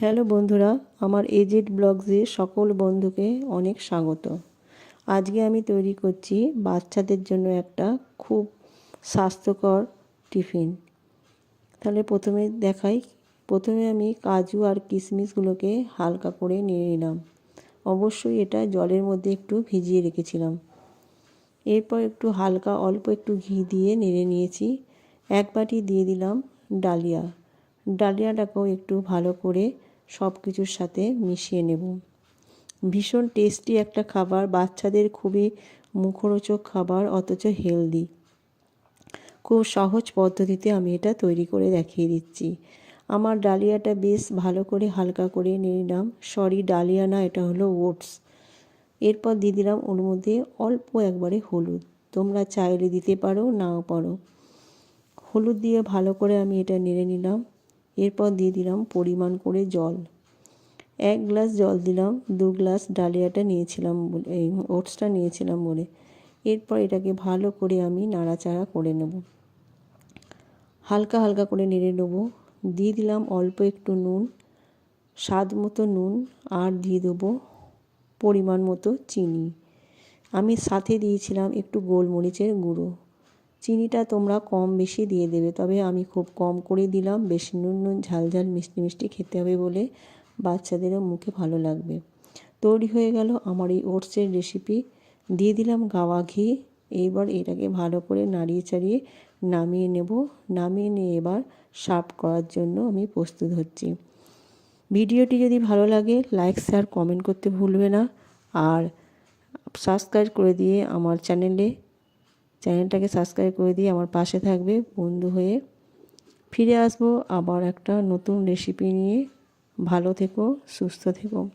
Hello বন্ধুরা, আমার AZ ব্লগসে সকল বন্ধুকে অনেক স্বাগত। আজকে আমি তৈরি করছি বাচ্চাদের জন্য একটা খুব স্বাস্থ্যকর টিফিন। তাহলে প্রথমে দেখাই, প্রথমে আমি কাজু আর কিশমিশগুলোকে হালকা করে নিয়ে নিলাম। অবশ্যই এটা জলের মধ্যে একটু ভিজিয়ে রেখেছিলাম। এরপর একটু হালকা অল্প একটু ঘি দিয়ে নেড়ে নিয়েছি। এক বাটি দিয়ে দিলাম ডালিয়া। ডালিয়াটাকেও একটু ভালো করে সব কিছুর সাথে মিশিয়ে নেব। ভীষণ টেস্টি একটা খাবার, বাচ্চাদের খুবই মুখরোচক খাবার, অথচ হেলদি। খুব সহজ পদ্ধতিতে আমি এটা তৈরি করে দেখিয়ে দিচ্ছি। আমার ডালিয়াটা বেশ ভালো করে হালকা করে নিলাম। সরি, ডালিয়া না, এটা হলো ওটস। এরপর দিয়ে দিলাম ওর মধ্যে অল্প একবারে হলুদ। তোমরা চাইলে দিতে পারো, নাও পারো। হলুদ দিয়ে ভালো করে আমি এটা নেড়ে নিলাম। এরপর দিয়ে দিলাম পরিমাণ করে জল। এক গ্লাস জল দিলাম, দু গ্লাস ডালিয়াটা নিয়েছিলাম বলে, এই ওটসটা নিয়েছিলাম বলে। এরপর এটাকে ভালো করে আমি নাড়াচাড়া করে নেব। হালকা হালকা করে নেড়ে নেব। দিয়ে দিলাম অল্প একটু নুন, স্বাদ মতো নুন, আর দিয়ে দেবো পরিমাণ মতো চিনি। আমি সাথে দিয়েছিলাম একটু গোলমরিচের গুঁড়ো। চিনিটা তোমরা কম বেশি দিয়ে দেবে, তবে আমি খুব কম করে দিলাম। বেশি নুন নুন, ঝাল ঝাল, মিষ্টি মিষ্টি খেতে হবে বলে বাচ্চাদেরও মুখে ভালো লাগবে। তৈরি হয়ে গেল আমার এই ওটসের রেসিপি দিয়ে দিলাম গাওয়া ঘি। এইবার এটাকে ভালো করে নাড়িয়ে চাড়িয়ে নামিয়ে নেব। নামিয়ে নিয়ে এবার সার্ভ করার জন্য আমি প্রস্তুত হচ্ছি। ভিডিওটি যদি ভালো লাগে লাইক শেয়ার কমেন্ট করতে ভুলবে না। আর সাবস্ক্রাইব করে দিয়ে আমার চ্যানেলে চ্যানেলটাকে সাবস্ক্রাইব করে দিয়ে আমার পাশে থাকবে বন্ধু হয়ে। ফিরে আসব আবার একটা নতুন রেসিপি নিয়ে। ভালো থেকো, সুস্থ থেকো।